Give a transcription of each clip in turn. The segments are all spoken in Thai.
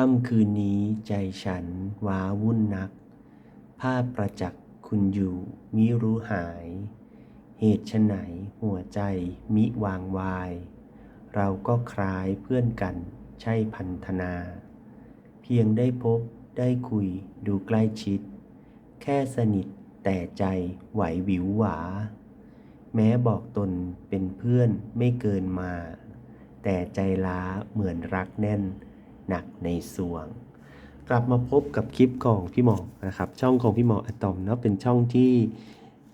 ค่ำคืนนี้ใจฉันว้าวุ่นนัก ภาพประจักษ์คุณอยู่มิรู้หาย เหตุฉไฉนหัวใจมิวางวาย เราก็คล้ายเพื่อนกันใช่พันธนา เพียงได้พบได้คุยดูใกล้ชิด แค่สนิทแต่ใจไหวหวิวหวา แม้บอกตนเป็นเพื่อนไม่เกินมา แต่ใจล้าเหมือนรักแน่น หนักในสวง กลับมาพบกับคลิปของพี่หมอนะครับ ช่องของพี่หมออะตอมเนาะเป็นช่องที่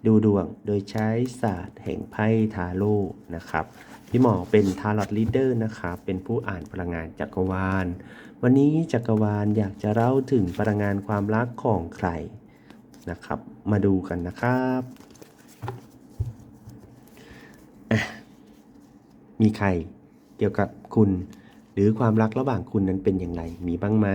ดูดวงโดยใช้ศาสตร์แห่งไพ่ทาโร่นะครับพี่หมอเป็นทาร์ลอตลีดเดอร์นะครับเป็นผู้อ่านพลังงานจักรวาล วันนี้จักรวาลอยากจะเล่าถึงพลังงานความรักของใครนะครับ มาดูกันนะครับมีใครเกี่ยวกับคุณ หรือความรักระหว่างคุณนั้นเป็นอย่างไร มีบ้างไหม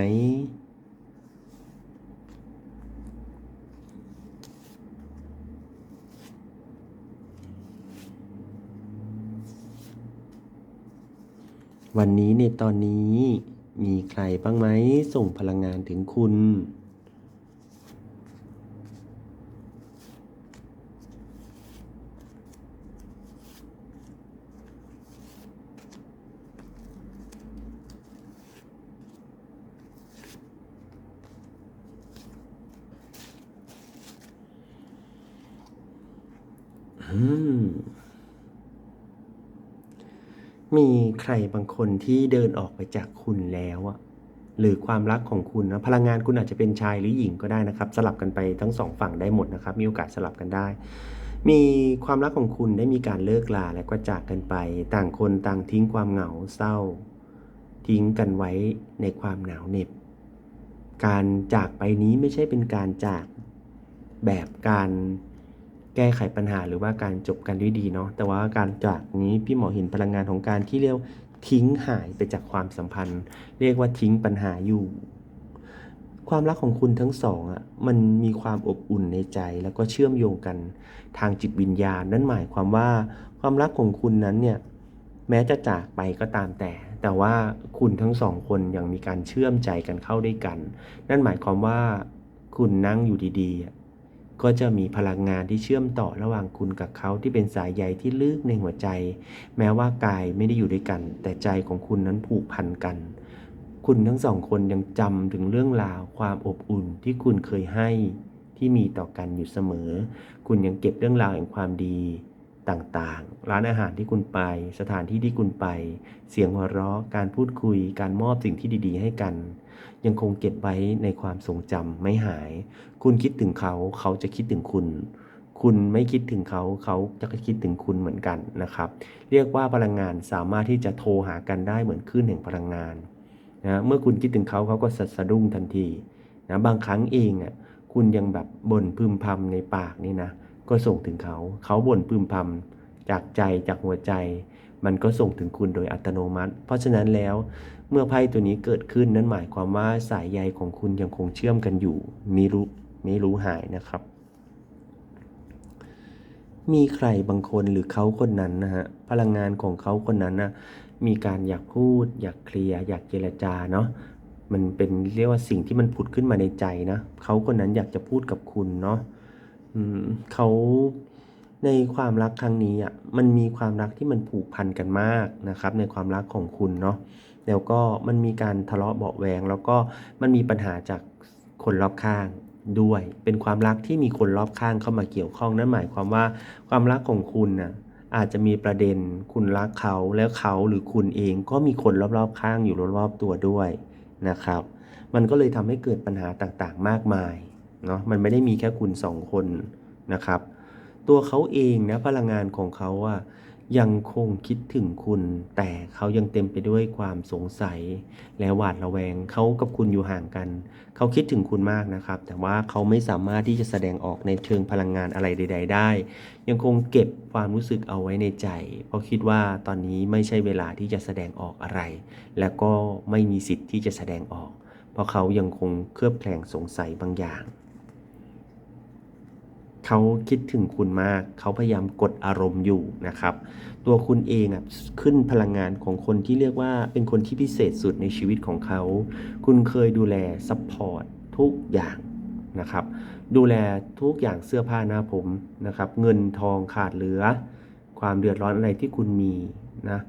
วันนี้ในตอนนี้มีใครบ้างไหมส่งพลังงานถึงคุณ มีใครบางคนที่เดินออกไปจากคุณแล้วอะหรือความรักของคุณนะพลังงานคุณอาจจะเป็นชายหรือหญิงก็ได้นะครับ สลับกันไปทั้งสองฝั่งได้หมดนะครับ มีโอกาสสลับกันได้ มีความรักของคุณได้มีการเลิกลาและก็จากกันไป ต่างคนต่างทิ้งความเหงาเศร้า ทิ้งกันไว้ในความหนาวเหน็บ การจากไปนี้ไม่ใช่เป็นการจากแบบการ แก้ไขปัญหาหรือว่าการจบกันด้วยดีเนาะแต่ว่าการจากนี้พี่หมอเห็นพลังงานของการที่เรียกทิ้งหายไปจากความสัมพันธ์ เรียกว่าทิ้งปัญหาอยู่ ความรักของคุณทั้งสองอะมันมีความอบอุ่นในใจแล้วก็เชื่อมโยงกันทางจิตวิญญาณนั่นหมายความว่าความรักของคุณนั้นเนี่ยแม้จะจากไปก็ตามแต่ แต่ว่าคุณทั้งสองคนยังมีการเชื่อมใจกันเข้าด้วยกัน นั่นหมายความว่าคุณนั่งอยู่ดีๆ ก็จะมีพลังงานที่เชื่อมต่อระหว่างคุณกับเขาที่เป็นสายใยที่ลึกในหัวใจ แม้ว่ากายไม่ได้อยู่ด้วยกัน แต่ใจของคุณนั้นผูกพันกัน คุณทั้งสองคนยังจำถึงเรื่องราวความอบอุ่นที่คุณเคยให้ที่มีต่อกันอยู่เสมอ คุณยังเก็บเรื่องราวแห่งความดีต่างๆ ร้านอาหารที่คุณไป สถานที่ที่คุณไป เสียงหัวเราะ การพูดคุย การมอบสิ่งที่ดี ๆ ให้กัน ยังคงเก็บไว้ในความทรงจำไม่หาย คุณคิดถึงเขาเขาจะคิดถึงคุณ คุณไม่คิดถึงเขาเขาจะคิดถึงคุณเหมือนกันนะครับ เรียกว่าพลังงานสามารถที่จะโทรหากันได้เหมือนคลื่นแห่งพลังงานนะเมื่อคุณคิดถึงเขาเขาก็สะดุ้งทันทีนะบางครั้งเองอะคุณยังแบบบ่นพึมพำในปากนี่นะก็ส่งถึงเขา เขาบ่นพึมพำจากใจจากหัวใจ มันก็ส่งถึงคุณโดยอัตโนมัติ เพราะฉะนั้นแล้ว เมื่อไพ่ตัวนี้เกิดขึ้นนั้นหมายความว่าสายใยของคุณยังคงเชื่อมกันอยู่มีรู้ไม่รู้หายนะครับ มีใครบางคนหรือเขาคนนั้นนะฮะพลังงานของเขาคนนั้นนะมีการอยากพูด อยากเคลียร์อยากเจรจาเนาะมันเป็นเรียกว่าสิ่งที่มันผุดขึ้นมาในใจนะเขาคนนั้นอยากจะพูดกับคุณเนาะเขาในความรักครั้งนี้อะมันมีความรักที่มันผูกพันกันมากนะครับ ในความรักของคุณเนาะ แล้วก็มันมีการทะเลาะเบาแวง แล้วก็มันมีปัญหาจากคนรอบข้างด้วย เป็นความรักที่มีคนรอบข้างเข้ามาเกี่ยวข้องนั่นหมายความว่าความรักของคุณน่ะอาจจะมีประเด็นคุณรักเขาแล้วเขาหรือคุณเองก็มีคนรอบๆข้างอยู่รอบๆตัวด้วยนะครับ มันก็เลยทำให้เกิดปัญหาต่างๆมากมายเนาะมันไม่ได้มีแค่คุณสองคนนะครับ ตัวเขาเองนะพลังงานของเขาอะ ยังคงคิดถึงคุณ แต่เขายังเต็มไปด้วยความสงสัย และหวาดระแวงเขากับคุณอยู่ห่างกัน เขาคิดถึงคุณมากนะครับ แต่ว่าเขาไม่สามารถที่จะแสดงออกในเชิงพลังงานอะไรใด ๆ ได้ ยังคงเก็บความรู้สึกเอาไว้ในใจ เพราะคิดว่าตอนนี้ไม่ใช่เวลาที่จะแสดงออกอะไร และก็ไม่มีสิทธิ์ที่จะแสดงออก เพราะเขายังคงเคลือบแคลงสงสัยบางอย่าง เขาคิดถึงคุณมาก เขาพยายามกดอารมณ์อยู่นะครับ ตัวคุณเองอะขึ้นพลังงานของคนที่เรียกว่าเป็นคนที่พิเศษสุดในชีวิตของเขา คุณเคยดูแลซัพพอร์ตทุกอย่างนะครับ ดูแลทุกอย่างเสื้อผ้าหน้าผมนะครับ เงินทองขาดเหลือ ความเดือดร้อนอะไรที่คุณมีนะ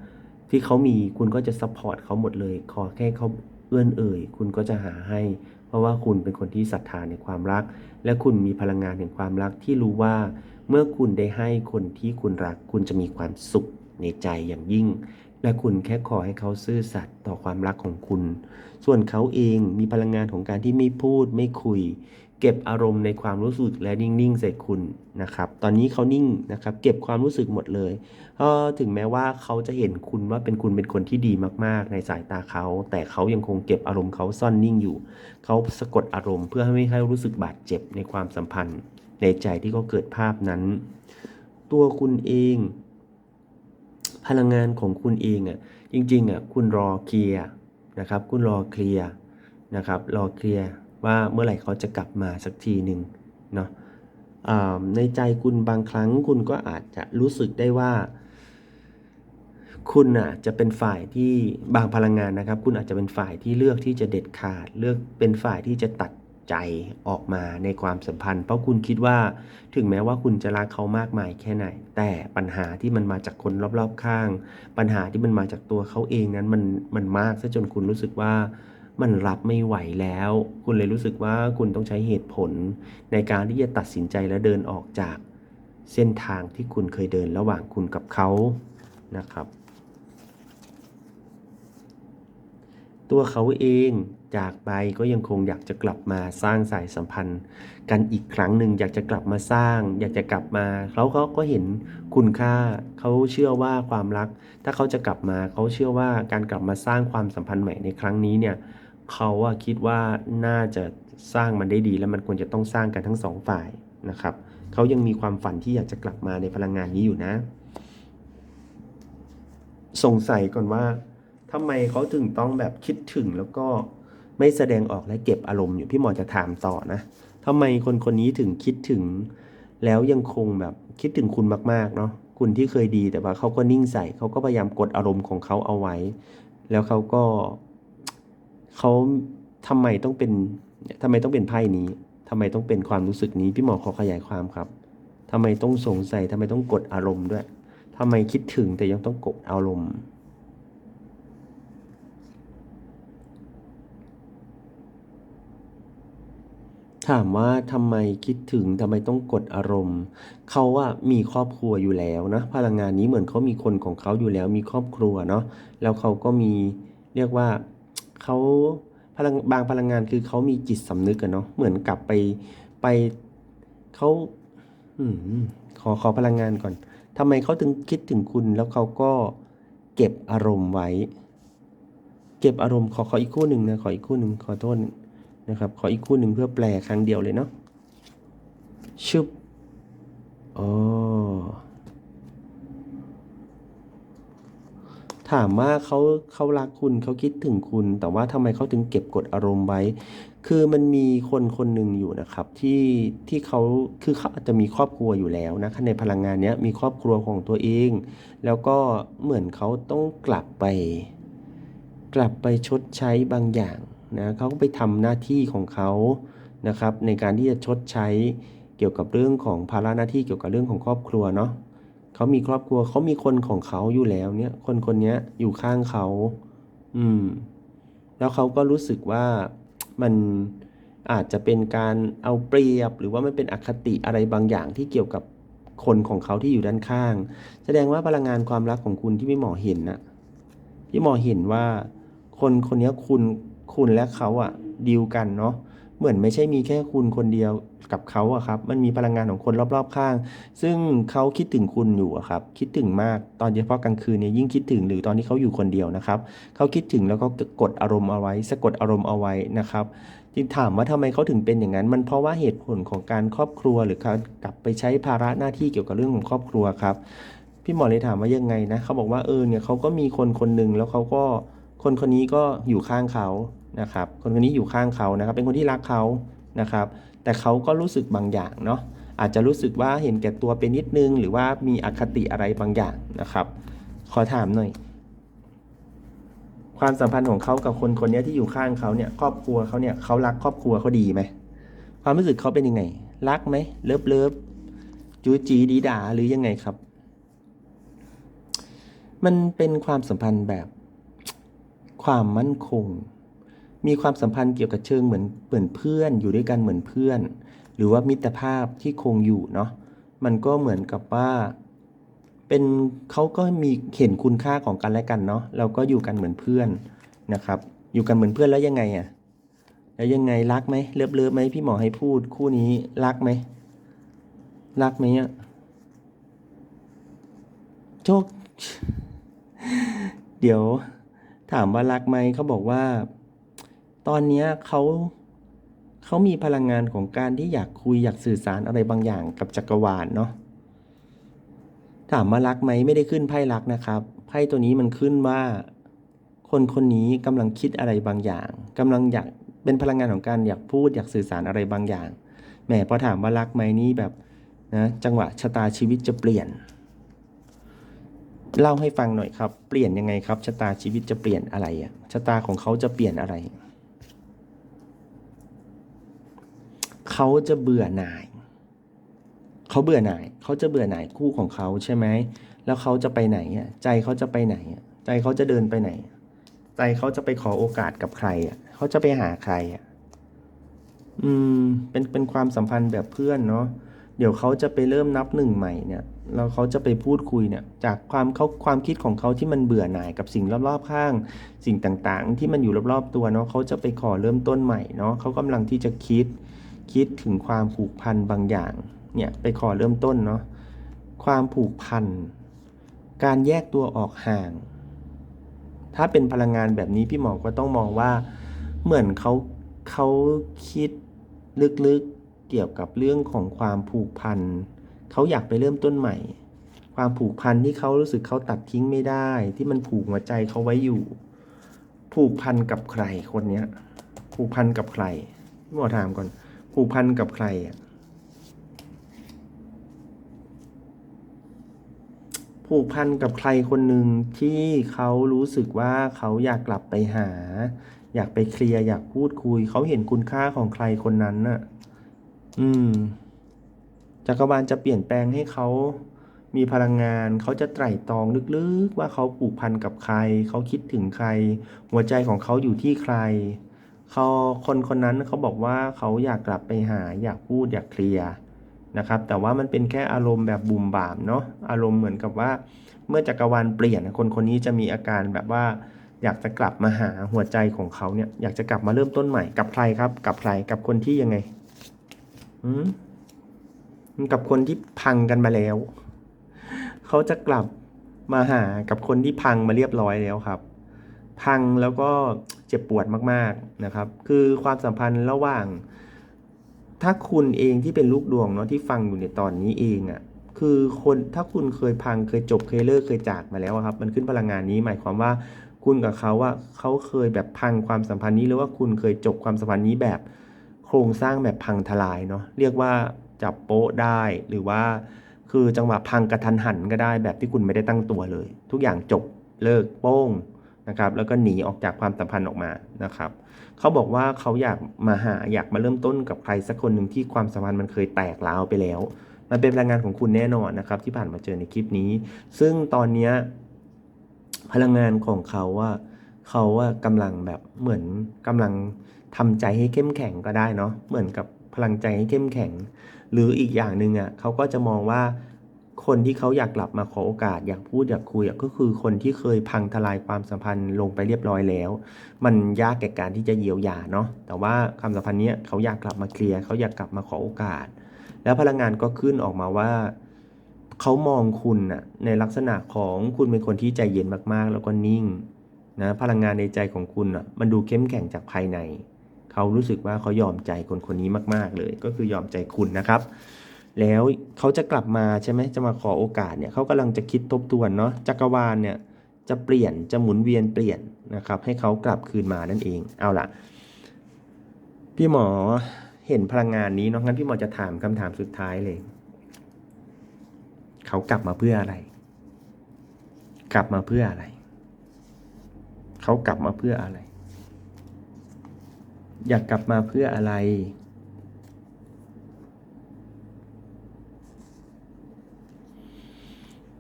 ที่เขามีคุณก็จะซัพพอร์ตเขาหมดเลย ขอแค่เขาเอื้อนเอ่ย คุณก็จะหาให้ เพราะว่าคุณเป็นคนที่ศรัทธาในความรัก และคุณมีพลังงานแห่งความรักที่รู้ว่า เมื่อคุณได้ให้คนที่คุณรัก คุณจะมีความสุขในใจอย่างยิ่ง และคุณแค่ขอให้เขาซื่อสัตย์ต่อความรักของคุณ ส่วนเขาเองมีพลังงานของการที่ไม่พูดไม่คุย เก็บอารมณ์ในความรู้สึกและนิ่งๆใส่คุณนะครับ ตอนนี้เขานิ่งนะครับ เก็บความรู้สึกหมดเลยเออถึงแม้ว่าเขาจะเห็นคุณว่าเป็นคุณเป็นคนที่ดีมากๆ ในสายตาเขา แต่เขายังคงเก็บอารมณ์เขาซ่อนนิ่งอยู่ เขาสะกดอารมณ์เพื่อให้ไม่ให้รู้สึกบาดเจ็บในความสัมพันธ์ ในใจที่เขาเกิดภาพนั้น ตัวคุณเอง พลังงานของคุณเองอะ จริงๆอะคุณรอเคลียร์นะครับ คุณรอเคลียร์นะครับ รอเคลียร์ ว่าเมื่อไหร่เขาจะกลับมาสักทีหนึ่งเนาะในใจคุณบางครั้งคุณก็อาจจะรู้สึกได้ว่า คุณอะจะเป็นฝ่ายที่บางพลังงานนะครับ คุณอาจจะเป็นฝ่ายที่เลือกที่จะเด็ดขาด เลือกเป็นฝ่ายที่จะตัดใจออกมาในความสัมพันธ์ เพราะคุณคิดว่าถึงแม้ว่าคุณจะรักเขามากมายแค่ไหน แต่ปัญหาที่มันมาจากคนรอบๆข้าง ปัญหาที่มันมาจากตัวเขาเองนั้นมันมันมากซะจนคุณรู้สึกว่า มันรับไม่ไหวแล้ว คุณเลยรู้สึกว่าคุณต้องใช้เหตุผล ในการที่จะตัดสินใจและเดินออกจากเส้นทางที่คุณเคยเดินระหว่างคุณกับเขานะครับ ตัวเขาเองจากไปก็ยังคงอยากจะกลับมาสร้างสายสัมพันธ์ กันอีกครั้งหนึ่งอยากจะกลับมาสร้าง อยากจะกลับมาเขาเขาก็เห็นคุณค่าเขาเชื่อว่าความรัก ถ้าเขาจะกลับมาเขาเชื่อว่าการกลับมาสร้างความสัมพันธ์ใหม่ในครั้งนี้เนี่ย เขาอะคิดว่าน่าจะสร้างมันได้ดี และมันควรจะต้องสร้างกันทั้งสองฝ่ายนะครับเขายังมีความฝันที่อยากจะกลับมาในพลังงานนี้อยู่นะ สงสัยก่อนว่าทำไมเขาถึงต้องแบบคิดถึงแล้วก็ไม่แสดงออกและเก็บอารมณ์อยู่พี่หมอจะถามต่อนะทำไมคนคนนี้ถึงคิดถึง แล้วยังคงแบบคิดถึงคุณมากๆเนาะคุณที่เคยดีแต่ว่าเขาก็นิ่งใส่เขาก็พยายามกดอารมณ์ของเขาเอาไว้ แล้วเขาก็ เขาทำไมต้องเป็นทำไมต้องเป็นไพ่นี้ทำไมต้องเป็นความรู้สึกนี้ พี่หมอขอขยายความครับทำไมต้องสงสัยทำไมต้องกดอารมณ์ด้วยทำไมคิดถึงแต่ยังต้องกดอารมณ์ถามว่าทำไมคิดถึงทำไมต้องกดอารมณ์ เขาอะมีครอบครัวอยู่แล้วนะพลังงานนี้เหมือนเขามีคนของเขาอยู่แล้วมีครอบครัวเนาะแล้วเขาก็มีเรียกว่า เขาพลังบางพลังงานคือเขามีจิตสำนึกกันเนาะเหมือนกลับไปไปเขาอืมขอขอพลังงานก่อนทำไมเขาถึงคิดถึงคุณแล้วเขาก็เก็บอารมณ์ไว้ เก็บอารมณ์ขอขออีกคู่หนึ่งนะขออีกคู่หนึ่งขอโทษนะครับขออีกคู่หนึ่งเพื่อแปลครั้งเดียวเลยเนาะชึบอ๋อ ถามว่าเขาเขารักคุณเขาคิดถึงคุณ แต่ว่าทำไมเขาถึงเก็บกดอารมณ์ไว้ คือมันมีคนคนหนึ่งอยู่นะครับที่ที่เขาคือเขาอาจจะมีครอบครัวอยู่แล้วนะในพลังงานเนี้ยมีครอบครัวของตัวเอง แล้วก็เหมือนเขาต้องกลับไป กลับไปชดใช้บางอย่างนะเขาก็ไปทำหน้าที่ของเขานะครับ ในการที่จะชดใช้เกี่ยวกับเรื่องของภาระหน้าที่เกี่ยวกับเรื่องของครอบครัวเนาะ เขามีครอบครัวเขามีคนของเขาอยู่แล้วเนี่ย คนคนนี้อยู่ข้างเขา อืม แล้วเขาก็รู้สึกว่ามันอาจจะเป็นการเอาเปรียบ หรือว่ามันเป็นอคติอะไรบางอย่างที่เกี่ยวกับคนของเขาที่อยู่ด้านข้าง แสดงว่าพลังงานความรักของคุณที่พี่หมอเห็นนะพี่หมอเห็นว่า คนคนนี้คุณคุณและเขาอะดีลกันเนาะ เหมือนไม่ใช่มีแค่คุณคนเดียวกับเขาอะครับ มันมีพลังงานของคนรอบๆข้าง ซึ่งเขาคิดถึงคุณอยู่อะครับ คิดถึงมาก ตอนเฉพาะกลางคืนเนี่ยยิ่งคิดถึงหรือตอนที่เขาอยู่คนเดียวนะครับ เขาคิดถึงแล้วก็กดอารมณ์เอาไว้ สะกดอารมณ์เอาไว้นะครับจึงถามว่าทำไมเขาถึงเป็นอย่างนั้น มันเพราะว่าเหตุผลของการครอบครัวหรือการกลับไปใช้ภาระหน้าที่เกี่ยวกับเรื่องของครอบครัวครับ พี่หมอเลยถามว่ายังไงนะ เขาบอกว่าเออเนี่ยเขาก็มีคนคนหนึ่งแล้วเขาก็คนคนนี้ก็อยู่ข้างเขา นะครับคนคนนี้อยู่ข้างเขานะครับ เป็นคนที่รักเขานะครับ แต่เขาก็รู้สึกบางอย่างเนาะอาจจะรู้สึกว่าเห็นแก่ตัวไปนิดนึง หรือว่ามีอคติอะไรบางอย่างนะครับ ขอถามหน่อย ความสัมพันธ์ของเขากับคนคนนี้ที่อยู่ข้างเขาเนี่ยครอบครัวเขาเนี่ยเขารักครอบครัวเขาดีไหมความรู้สึกเขาเป็นยังไง รักไหมเลิฟเลิฟจูจีดีดาหรือยังไงครับ มันเป็นความสัมพันธ์แบบ ความมั่นคง มีความสัมพันธ์เกี่ยวกับเชิงเหมือนเหมือนเพื่อน อยู่ด้วยกันเหมือนเพื่อน หรือว่ามิตรภาพที่คงอยู่เนาะมันก็เหมือนกับว่า เป็นเขาก็มีเห็นคุณค่าของกันและกันเนาะเราก็อยู่กันเหมือนเพื่อนนะครับ อยู่กันเหมือนเพื่อนแล้วยังไงอะ่ะแล้วยังไงรักไหมเลิฟเลิฟไหมพี่หมอให้พูดคู่นี้รักไหมรักไหมอะโชค เดี๋ยวถามว่ารักไหมเขาบอกว่า ตอนนี้เขาเขามีพลังงานของการที่อยากคุยอยากสื่อสารอะไรบางอย่างกับจักรวาลเนาะถามว่ารักไหมไม่ได้ขึ้นไพ่รักนะครับไพ่ตัวนี้มันขึ้นว่าคนคนนี้กำลังคิดอะไรบางอย่างกำลังอยากเป็นพลังงานของการอยากพูดอยากสื่อสารอะไรบางอย่างแหมพอถามว่ารักไหมนี่แบบนะจังหวะชะตาชีวิตจะเปลี่ยน เล่าให้ฟังหน่อยครับ เปลี่ยนยังไงครับชะตาชีวิตจะเปลี่ยนอะไรอะชะตาของเขาจะเปลี่ยนอะไร เขาจะเบื่อหน่าย เขาเบื่อหน่าย เขาจะเบื่อหน่ายคู่ของเขาใช่ไหม แล้วเขาจะไปไหนอะ ใจเขาจะไปไหนอะ ใจเขาจะเดินไปไหน ใจเขาจะไปขอโอกาสกับใครอะ เขาจะไปหาใครอะ อืม เป็น เป็นความสัมพันธ์แบบเพื่อนเนาะ เดี๋ยวเขาจะไปเริ่มนับหนึ่งใหม่เนี่ย แล้วเขาจะไปพูดคุยเนี่ย จากความเขาความคิดของเขาที่มันเบื่อหน่ายกับสิ่งรอบๆข้าง สิ่งต่างๆ ที่มันอยู่รอบๆตัวเนาะ เขาจะไปขอเริ่มต้นใหม่เนาะเขากำลังที่จะคิด คิดถึงความผูกพันบางอย่างเนี่ยไปขอเริ่มต้นเนาะความผูกพัน การแยกตัวออกห่าง ถ้าเป็นพลังงานแบบนี้พี่หมอก็ต้องมองว่าเหมือนเขาเขาคิดลึกๆเกี่ยวกับเรื่องของความผูกพันเขาอยากไปเริ่มต้นใหม่ ความผูกพันที่เขารู้สึกเขาตัดทิ้งไม่ได้ ที่มันผูกหัวใจเขาไว้อยู่ ผูกพันกับใครคนเนี้ย ผูกพันกับใครพี่หมอถามก่อน ผูกพันกับใครอะผูกพันกับใครคนหนึ่งที่เขารู้สึกว่าเขาอยากกลับไปหา อยากไปเคลียร์อยากพูดคุย เขาเห็นคุณค่าของใครคนนั้นน่ะ อืมจักรวาลจะเปลี่ยนแปลงให้เขามีพลังงาน เขาจะไตร่ตรองลึกๆ ว่าเขาผูกพันกับใคร เขาคิดถึงใคร หัวใจของเขาอยู่ที่ใคร เขาคนคนนั้นเขาบอกว่าเขาอยากกลับไปหาอยากพูดอยากเคลียร์นะครับแต่ว่ามันเป็นแค่อารมณ์แบบบุ่มบามเนาะอารมณ์เหมือนกับว่า เมื่อจักรวาลเปลี่ยนคนคนนี้จะมีอาการแบบว่า อยากจะกลับมาหาหัวใจของเขาเนี่ยอยากจะกลับมาเริ่มต้นใหม่กับใครครับ กับใครกับคนที่ยังไงอืมกับคนที่พังกันมาแล้ว เขาจะกลับมาหากับคนที่พังมาเรียบร้อยแล้วครับ พังแล้วก็เจ็บปวดมากๆนะครับ คือความสัมพันธ์ระหว่าง ถ้าคุณเองที่เป็นลูกดวงเนาะที่ฟังอยู่ในตอนนี้เองอะ่ะคือคนถ้าคุณเคยพังเคยจบเคยเลิกเคยจากมาแล้วครับ มันขึ้นพลังงานนี้หมายความว่าคุณกับเขาว่าเขาเคยแบบพังความสัมพันธ์นี้หรือว่าคุณเคยจบความสัมพันธ์นี้แบบ โครงสร้างแบบพังทลายเนาะเรียกว่าจับโป๊ะได้หรือว่า คือจังหวะพังกระทันหันก็ได้แบบที่คุณไม่ได้ตั้งตัวเลย ทุกอย่างจบเลิกโป้ง นะครับแล้วก็หนีออกจากความสัมพันธ์ออกมานะครับเขาบอกว่าเขาอยากมาหาอยากมาเริ่มต้นกับใครสักคนหนึ่งที่ความสัมพันธ์มันเคยแตกร้าวไปแล้ว มันเป็นพลังงานของคุณแน่นอนนะครับ ที่ผ่านมาเจอในคลิปนี้ ซึ่งตอนนี้พลังงานของเขาว่าเขาว่ากำลังแบบเหมือนกำลังทำใจให้เข้มแข็งก็ได้เนาะเหมือนกับพลังใจให้เข้มแข็ง หรืออีกอย่างหนึ่งอะเขาก็จะมองว่า คนที่เขาอยากกลับมาขอโอกาส อยากพูดอยากคุยก็คือคนที่เคยพังทลายความสัมพันธ์ลงไปเรียบร้อยแล้ว มันยากแก่การที่จะเยียวยาเนาะแต่ว่าความสัมพันธ์เนี้ยเขาอยากกลับมาเคลียร์เขาอยากกลับมาขอโอกาส แล้วพลังงานก็ขึ้นออกมาว่าเขามองคุณน่ะในลักษณะของคุณเป็นคนที่ใจเย็นมากๆ แล้วก็นิ่งนะพลังงานในใจของคุณอะมันดูเข้มแข็งจากภายใน เขารู้สึกว่าเขายอมใจคนคนนี้มาก ๆ เลย ก็คือยอมใจคุณนะครับ แล้วเขาจะกลับมาใช่ไหมจะมาขอโอกาสเนี่ยเขากำลังจะคิดทบทวนเนาะจักรวาลเนี่ยจะเปลี่ยนจะหมุนเวียนเปลี่ยนนะครับให้เขากลับคืนมานั่นเอง เอาล่ะ พี่หมอเห็นพลังงานนี้เนาะงั้นพี่หมอจะถามคำถามสุดท้ายเลย เขากลับมาเพื่ออะไร กลับมาเพื่ออะไร เขากลับมาเพื่ออะไร อยากกลับมาเพื่ออะไร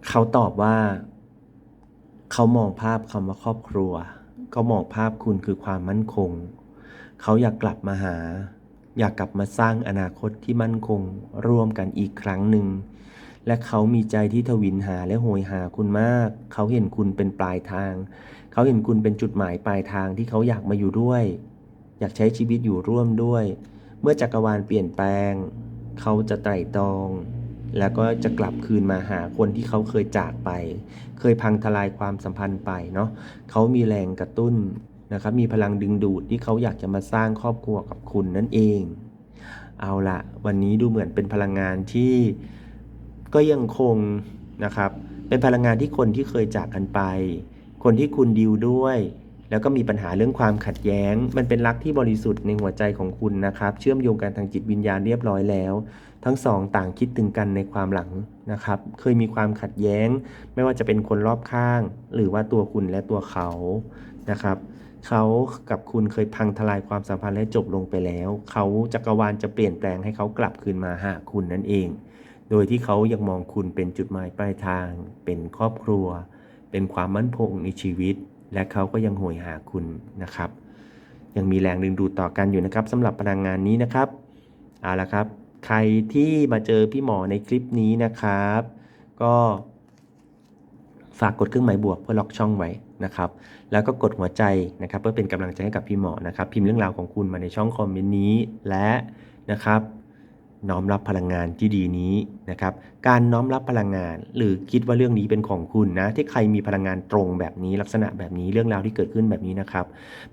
เขาตอบว่า เขามองภาพคำว่าครอบครัว เขามองภาพคุณคือความมั่นคง เขาอยากกลับมาหา อยากกลับมาสร้างอนาคตที่มั่นคงร่วมกันอีกครั้งหนึ่ง และเขามีใจที่ทวินหาและโหยหาคุณมาก เขาเห็นคุณเป็นปลายทาง เขาเห็นคุณเป็นจุดหมายปลายทางที่เขาอยากมาอยู่ด้วย อยากใช้ชีวิตอยู่ร่วมด้วย เมื่อจักรวาลเปลี่ยนแปลง เขาจะไตร่ตรอง แล้วก็จะกลับคืนมาหาคนที่เขาเคยจากไป เคยพังทลายความสัมพันธ์ไปเนาะเขามีแรงกระตุ้นนะครับ มีพลังดึงดูดที่เขาอยากจะมาสร้างครอบครัวกับคุณนั่นเอง เอาละวันนี้ดูเหมือนเป็นพลังงานที่ก็ยังคงนะครับ เป็นพลังงานที่คนที่เคยจากกันไป คนที่คุณดิวด้วย แล้วก็มีปัญหาเรื่องความขัดแย้ง มันเป็นรักที่บริสุทธิ์ในหัวใจของคุณนะครับ เชื่อมโยงกันทางจิตวิญญาณเรียบร้อยแล้ว ทั้งสองต่างคิดถึงกันในความหลังนะครับ เคยมีความขัดแย้ง ไม่ว่าจะเป็นคนรอบข้าง หรือว่าตัวคุณและตัวเขานะครับเขากับคุณเคยพังทลายความสัมพันธ์และจบลงไปแล้ว เขาจักรวาลจะเปลี่ยนแปลงให้เขากลับคืนมาหาคุณนั่นเอง โดยที่เขายังมองคุณเป็นจุดหมายปลายทาง เป็นครอบครัว เป็นความมั่นคงในชีวิต และเขาก็ยังโหยหาคุณนะครับ ยังมีแรงดึงดูดต่อกันอยู่นะครับสำหรับพลังงานนี้นะครับเอาละครับ ใครที่มาเจอพี่หมอในคลิปนี้นะครับ ก็ฝากกดเครื่องหมายบวกเพื่อล็อกช่องไว้นะครับ แล้วก็กดหัวใจนะครับ เพื่อเป็นกำลังใจให้กับพี่หมอนะครับ พิมพ์เรื่องราวของคุณมาในช่องคอมเมนต์นี้และนะครับ น้อมรับพลังงานที่ดีนี้นะครับ การน้อมรับพลังงาน หรือคิดว่าเรื่องนี้เป็นของคุณนะ ที่ใครมีพลังงานตรงแบบนี้ลักษณะแบบนี้เรื่องราวที่เกิดขึ้นแบบนี้นะครับ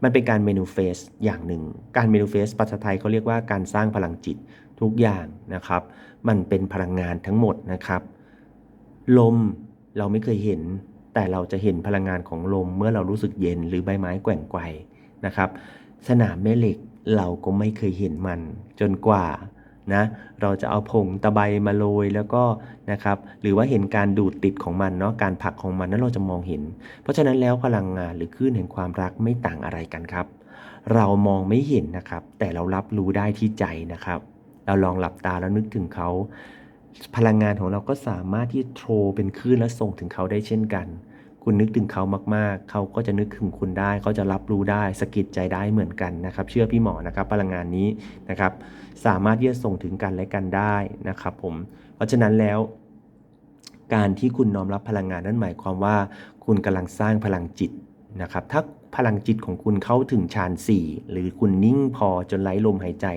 มันเป็นการเมนูเฟสอย่างหนึ่ง การเมนูเฟสภาษาไทยเขาเรียกว่าการสร้างพลังจิตทุกอย่างนะครับ มันเป็นพลังงานทั้งหมดนะครับ ลมเราไม่เคยเห็น แต่เราจะเห็นพลังงานของลมเมื่อเรารู้สึกเย็นหรือใบไม้แกว่งไกวนะครับ สนามแม่เหล็กเราก็ไม่เคยเห็นมัน จนกว่า นะเราจะเอาผงตะไบมาโรยแล้วก็นะครับหรือว่าเห็นการดูดติดของมันเนาะการผักของมันนั้นเราจะมองเห็น เพราะฉะนั้นแล้วพลังงานหรือคลื่นแห่งความรักไม่ต่างอะไรกันครับ เรามองไม่เห็นนะครับ แต่เรารับรู้ได้ที่ใจนะครับ เราลองหลับตาแล้วนึกถึงเขาพลังงานของเราก็สามารถที่โทรเป็นคลื่นและส่งถึงเขาได้เช่นกัน คุณนึกถึงเขามากๆ เขาก็จะนึกถึงคุณได้ เขาจะรับรู้ได้สะกิดใจได้เหมือนกันนะครับ เชื่อพี่หมอนะครับพลังงานนี้นะครับ สามารถที่จะส่งถึงกันและกันได้นะครับ ผม เพราะฉะนั้นแล้ว การที่คุณน้อมรับพลังงานนั้นหมายความว่า คุณกำลังสร้างพลังจิตนะครับ ถ้าพลังจิตของคุณเข้าถึงฌาน4หรือคุณนิ่งพอจนไร้ลมหายใจ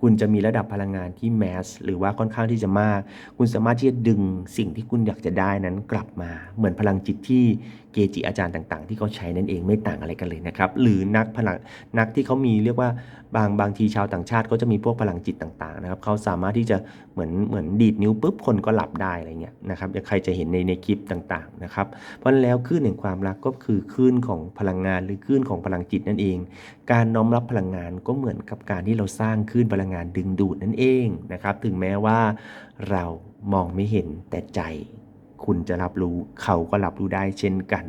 คุณจะมีระดับพลังงานที่แมสหรือว่าค่อนข้างที่จะมาก คุณสามารถที่จะดึงสิ่งที่คุณอยากจะได้นั้นกลับมา เหมือนพลังจิตที่เกจิอาจารย์ต่าง ๆ ที่เขาใช้นั่นเองไม่ต่างอะไรกันเลยนะครับ หรือนักพลังนักที่เขามีเรียกว่าบางบางทีชาวต่างชาติเขาจะมีพวกพลังจิตต่าง ๆ นะครับเขาสามารถที่จะเหมือนเหมือนดีดนิ้วปุ๊บคนก็หลับได้อะไรเงี้ยนะครับใครจะเห็นในในคลิปต่าง ๆ นะครับ เพราะนั้นแล้วคลื่นแห่งความรักก็คือคลื่นของพลังงานหรือคลื่นของพลังจิตนั่นเอง การน้อมรับพลังงานก็เหมือนกับการที่เราสร้างคลื่นพลังงานดึงดูดนั่นเองนะครับ ถึงแม้ว่าเรามองไม่เห็นแต่ใจ คุณจะรับรู้เขาก็รับรู้ได้เช่นกัน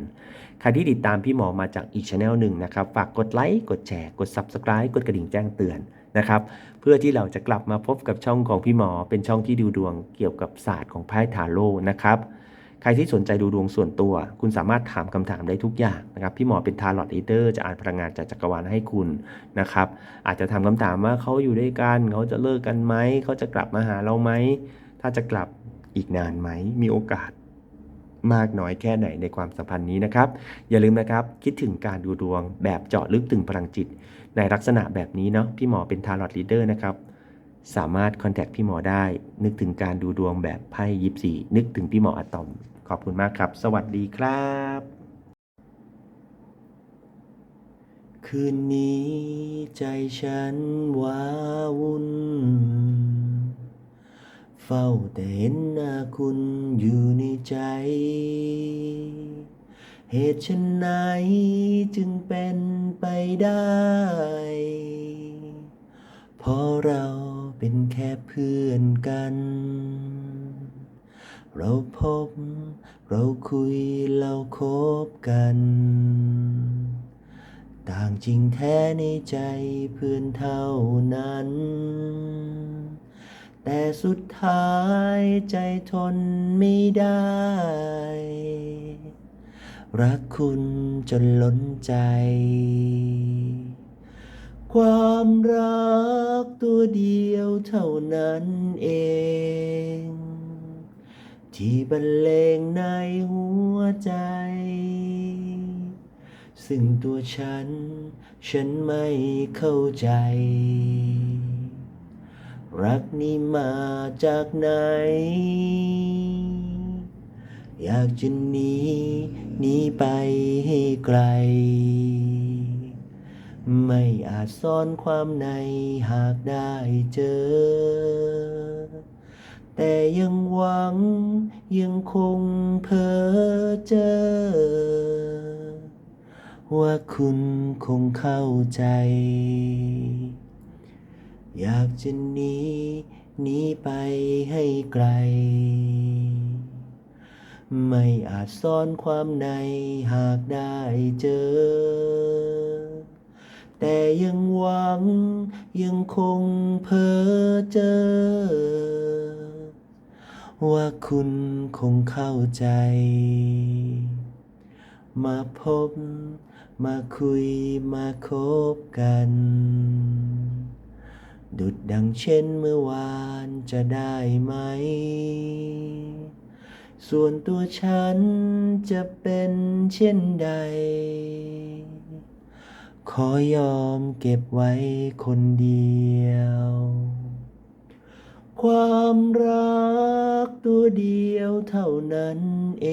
ใครที่ติดตามพี่หมอมาจากอีกช anel หนึ่งนะครับ ฝากกดไลค์ กดแชร์ กด Subscribe กดกระดิ่งแจ้งเตือนนะครับ เพื่อที่เราจะกลับมาพบกับช่องของพี่หมอ เป็นช่องที่ดูดวงเกี่ยวกับศาสตร์ของไพ่ทาโร่นะครับ ใครที่สนใจดูดวงส่วนตัว คุณสามารถถามคำถามได้ทุกอย่างนะครับพี่หมอเป็นทาร์ลอตเอเตอร์จะอ่านพลังงานจากจักรวาลให้คุณนะครับ อาจจะถามคำถามว่าเขาอยู่ด้วยกันเขาจะเลิกกันไหมเขาจะกลับมาหาเราไหมถ้าจะกลับอีกนานไหมมีโอกาสมากน้อยแค่ไหนในความสัมพันธ์นี้นะครับ อย่าลืมนะครับคิดถึงการดูดวงแบบเจาะลึกถึงพลังจิต ในลักษณะแบบนี้เนาะพี่หมอเป็นทาร์ลอตลีดเดอร์นะครับสามารถคอนแทคพี่หมอได้ นึกถึงการดูดวงแบบไพ่ยิปซีนึกถึงพี่หมออะตอม อบคุณมากครับ สวัสดีครับ คืนนี้ใจฉันว้าวุ่น เฝ้าแต่เห็นหน้าคุณอยู่ในใจ เหตุฉันไหนจึงเป็นไปได้ เพราะเราเป็นแค่เพื่อนกัน เราพบ เราคุยเราคบกัน ต่างจริงแท้ในใจเพื่อนเท่านั้น แต่สุดท้ายใจทนไม่ได้ รักคุณจนล้นใจ ความรักตัวเดียวเท่านั้นเอง ที่บรรเลงในหัวใจ ซึ่งตัวฉัน ฉันไม่เข้าใจ รักนี้มาจากไหน อยากจะหนีหนีไปให้ไกล ไม่อาจซ่อนความในหากได้เจอ แต่ยังหวังยังคงเพ้อเจอ ว่าคุณคงเข้าใจ อยากจะหนีหนีไปให้ไกล ไม่อาจซ่อนความในหากได้เจอ แต่ยังหวังยังคงเพ้อเจอ ว่าคุณคงเข้าใจ มาพบ มาคุยมาคบกัน ดุดดังเช่นเมื่อวานจะได้ไหม ส่วนตัวฉันจะเป็นเช่นใด ขอยอมเก็บไว้คนเดียว ความรักตัวเดียวเท่านั้นเอ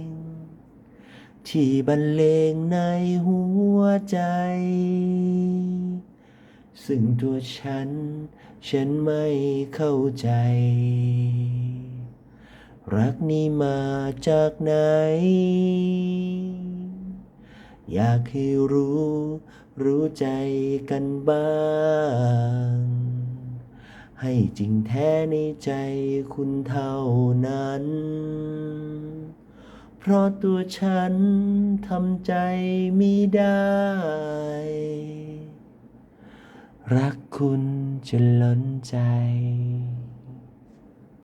ง ที่บรรเลงในหัวใจ ซึ่งตัวฉัน ฉันไม่เข้าใจ รักนี้มาจากไหน อยากให้รู้ รู้ใจกันบ้าง ให้จริงแท้ในใจคุณเท่านั้น เพราะตัวฉันทำใจไม่ได้ รักคุณจนล้นใจ